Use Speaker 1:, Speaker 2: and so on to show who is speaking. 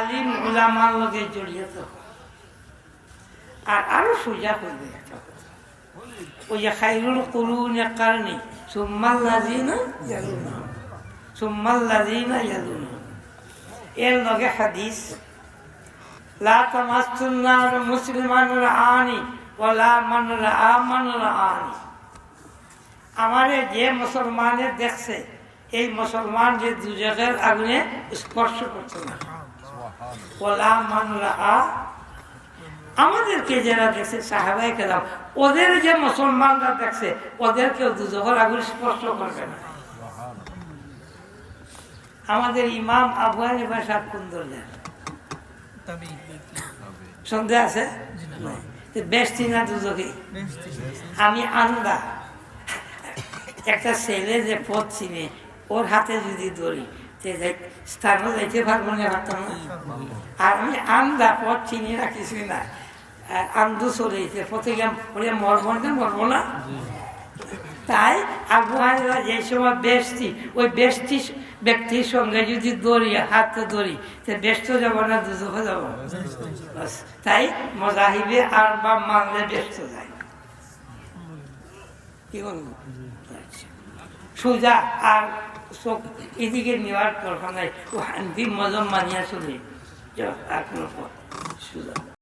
Speaker 1: আলিম ওলামার লগে জড়িয়ে থাকো। আর আরও সোজা করবে। ওই যে খাইরুল করুন কারণে লাজিনা ইয়ালুনা এর লগে হাদিস আনি ওয়ালা মানুর আনি। আমারে যে মুসলমানের দেখছে, এই মুসলমান যে দুজকের আগুনে স্পর্শ করছে না। আমাদেরকে যারা দেখছে সাহাবাই কেলাম ওদের যে মুসলমানরা দেখছে, ওদেরকেও দুজকের আগুন স্পর্শ করবে না। আমাদের ইমাম আবু হানিফা সাহেব কোন দলের সন্দেহ আছে। বেশটি না দুজকে? আমি আন্দা একটা ছেলে যে পথ চিনে, ওর হাতে যদি যাই- স্থানও যাইতে পারব না পারতাম আর আমি আন্দা পথ চিনি না, কিছুই না। আন্দু চলেছে পথে গেলাম পরে মরবো না মরবো না। তাই আবু হানিফা যে সময় বেশটি ওই বেশটি ব্যক্তির সঙ্গে যদি দড়ি হাতে দড়ি সে ব্যস্ত যাব না দুজকে যাব। তাই মজাহিবে আর বা মানলে ব্যস্ত যায়। কি করব আচ্ছা। সোজা আর চোখ এদিকে নেওয়ার দরকার নাই। ও হান্তি মজম মানিয়া চলে। আপনার